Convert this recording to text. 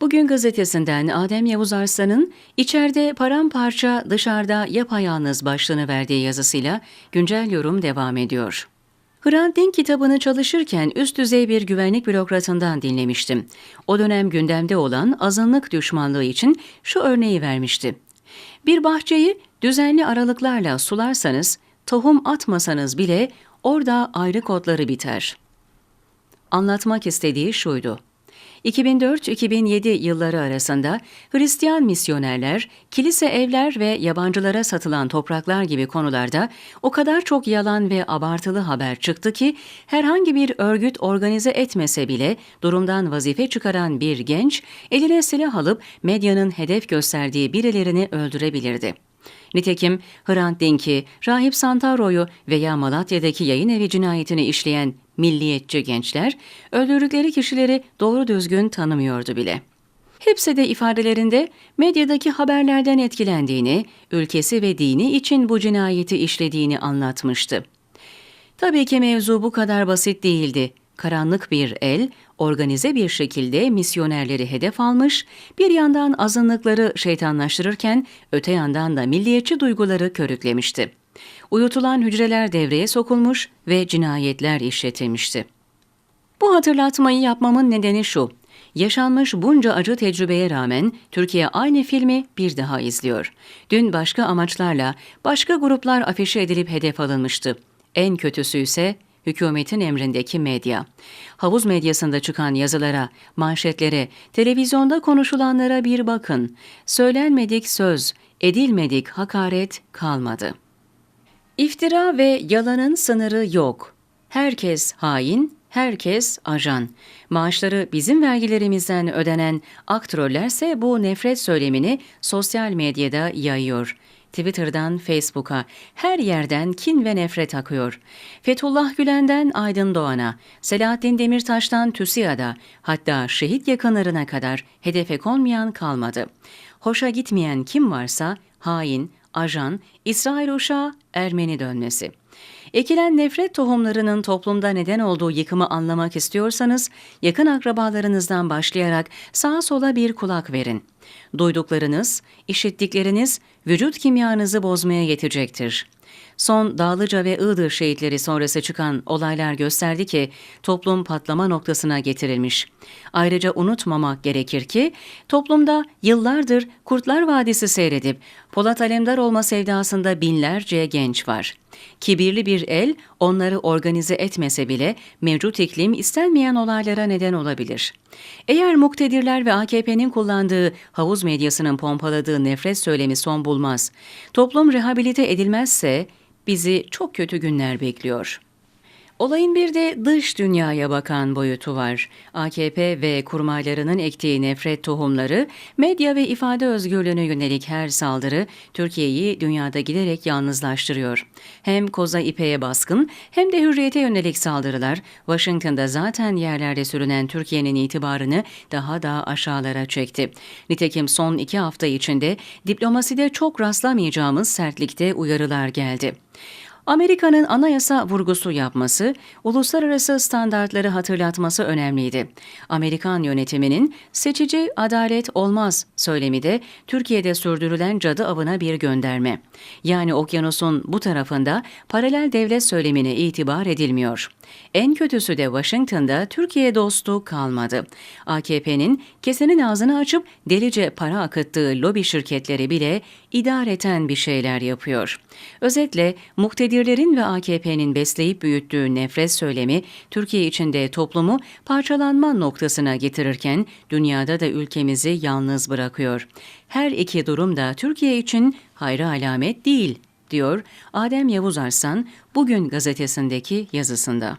Bugün gazetesinden Adem Yavuz Arslan'ın içeride paramparça dışarıda yapayalnız başlığını verdiği yazısıyla güncel yorum devam ediyor. Hrant Dink kitabını çalışırken üst düzey bir güvenlik bürokratından dinlemiştim. O dönem gündemde olan azınlık düşmanlığı için şu örneği vermişti. Bir bahçeyi düzenli aralıklarla sularsanız, tohum atmasanız bile orada ayrı kodları biter. Anlatmak istediği şuydu. 2004-2007 yılları arasında Hristiyan misyonerler, kilise evler ve yabancılara satılan topraklar gibi konularda o kadar çok yalan ve abartılı haber çıktı ki herhangi bir örgüt organize etmese bile durumdan vazife çıkaran bir genç eline silah alıp medyanın hedef gösterdiği birilerini öldürebilirdi. Nitekim Hrant Dink'i, Rahip Santaro'yu veya Malatya'daki yayın evi cinayetini işleyen milliyetçi gençler öldürdükleri kişileri doğru düzgün tanımıyordu bile. Hepsi de ifadelerinde medyadaki haberlerden etkilendiğini, ülkesi ve dini için bu cinayeti işlediğini anlatmıştı. Tabii ki mevzu bu kadar basit değildi. Karanlık bir el, organize bir şekilde misyonerleri hedef almış, bir yandan azınlıkları şeytanlaştırırken öte yandan da milliyetçi duyguları körüklemişti. Uyutulan hücreler devreye sokulmuş ve cinayetler işletilmişti. Bu hatırlatmayı yapmamın nedeni şu. Yaşanmış bunca acı tecrübeye rağmen Türkiye aynı filmi bir daha izliyor. Dün başka amaçlarla başka gruplar afişe edilip hedef alınmıştı. En kötüsü ise hükümetin emrindeki medya. Havuz medyasında çıkan yazılara, manşetlere, televizyonda konuşulanlara bir bakın. Söylenmedik söz, edilmedik hakaret kalmadı. İftira ve yalanın sınırı yok. Herkes hain, herkes ajan. Maaşları bizim vergilerimizden ödenen aktörlerse bu nefret söylemini sosyal medyada yayıyor. Twitter'dan Facebook'a her yerden kin ve nefret akıyor. Fethullah Gülen'den Aydın Doğan'a, Selahattin Demirtaş'tan TÜSİAD'a hatta şehit yakınlarına kadar hedefe konmayan kalmadı. Hoşa gitmeyen kim varsa hain, ajan, İsrail uşağı, Ermeni dönmesi. Ekilen nefret tohumlarının toplumda neden olduğu yıkımı anlamak istiyorsanız, yakın akrabalarınızdan başlayarak sağa sola bir kulak verin. Duyduklarınız, işittikleriniz vücut kimyanızı bozmaya yetecektir. Son Dağlıca ve Iğdır şehitleri sonrası çıkan olaylar gösterdi ki toplum patlama noktasına getirilmiş. Ayrıca unutmamak gerekir ki toplumda yıllardır Kurtlar Vadisi seyredip Polat Alemdar olma sevdasında binlerce genç var. Kibirli bir el onları organize etmese bile mevcut iklim istenmeyen olaylara neden olabilir. Eğer muktedirler ve AKP'nin kullandığı havuz medyasının pompaladığı nefret söylemi son bulmaz, toplum rehabilite edilmezse bizi çok kötü günler bekliyor. Olayın bir de dış dünyaya bakan boyutu var. AKP ve kurmaylarının ektiği nefret tohumları, medya ve ifade özgürlüğüne yönelik her saldırı Türkiye'yi dünyada giderek yalnızlaştırıyor. Hem Koza İpe'ye baskın hem de hürriyete yönelik saldırılar Washington'da zaten yerlerde sürünen Türkiye'nin itibarını daha da aşağılara çekti. Nitekim son iki hafta içinde diplomaside çok rastlamayacağımız sertlikte uyarılar geldi. Amerika'nın anayasa vurgusu yapması, uluslararası standartları hatırlatması önemliydi. Amerikan yönetiminin seçici adalet olmaz söylemi de Türkiye'de sürdürülen cadı avına bir gönderme. Yani okyanusun bu tarafında paralel devlet söylemine itibar edilmiyor. En kötüsü de Washington'da Türkiye dostu kalmadı. AKP'nin kesenin ağzını açıp delice para akıttığı lobi şirketleri bile idareten bir şeyler yapıyor. Özetle muktedirlerin ve AKP'nin besleyip büyüttüğü nefret söylemi Türkiye içinde toplumu parçalanma noktasına getirirken dünyada da ülkemizi yalnız bırakıyor. Her iki durum da Türkiye için hayra alamet değil diyor Adem Yavuz Arslan bugün gazetesindeki yazısında.